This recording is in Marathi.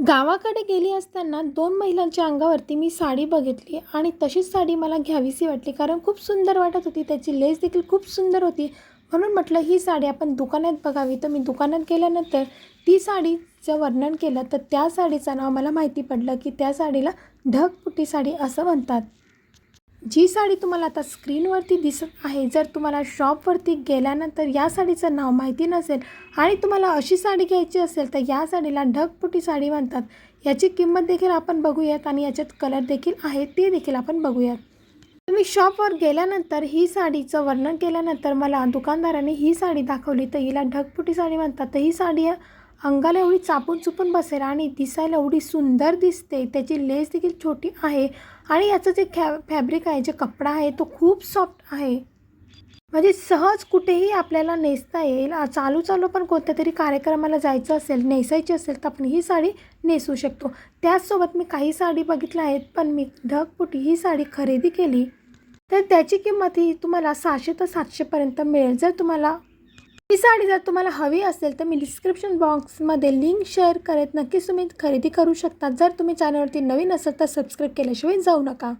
गावाकडे गेली असताना दोन महिलांच्या अंगावरती मी साडी बघितली आणि तशीच साडी मला घ्यावीशी वाटली. कारण खूप सुंदर वाटत होती. त्याची लेस देखील खूप सुंदर होती. म्हणून म्हटलं ही साडी आपण दुकानात बघावी. तर मी दुकानात गेल्यानंतर ती साडीचं वर्णन केलं. तर त्या साडीचं नाव मला माहिती पडलं की त्या साडीला ढगपुटी साडी असं म्हणतात. जी साडी तुम्हाला आता स्क्रीनवरती दिसत आहे जर तुम्हाला शॉपवरती गेल्यानंतर या साडीचं नाव माहिती नसेल आणि तुम्हाला अशी साडी घ्यायची असेल तर या साडीला ढगपुटी साडी म्हणतात. याची किंमत देखील आपण बघूयात आणि याच्यात कलर देखील आहे ते देखील आपण बघूयात. तुम्ही शॉपवर गेल्यानंतर ही साडीचं वर्णन केल्यानंतर मला दुकानदाराने ही साडी दाखवली तर हिला ढगपुटी साडी म्हणतात. तर ही साडी अंगाला एवढी चापून चुपून बसेल आणि दिसायला एवढी सुंदर दिसते त्याची लेस देखील छोटी आहे आणि याचं जे फॅ फॅब्रिक आहे जे कपडा आहे तो खूप सॉफ्ट आहे. म्हणजे सहज कुठेही आपल्याला नेसता येईल. चालू चालू पण कोणत्या तरी कार्यक्रमाला जायचं असेल नेसायची असेल तर आपण ही साडी नेसू शकतो. त्याचसोबत मी काही साडी बघितल्या आहेत पण मी ढगपुटी ही साडी खरेदी केली. तर त्याची किंमत ही तुम्हाला सहाशे ते सातशेपर्यंत मिळेल. जर तुम्हाला ही साडी जर तुम्हाला हवी असेल तर मी डिस्क्रिप्शन बॉक्समध्ये लिंक शेअर करत नक्कीच तुम्ही खरेदी करू शकता. जर तुम्ही चॅनलवरती नवीन असाल तर सबस्क्राईब केल्याशिवाय जाऊ नका.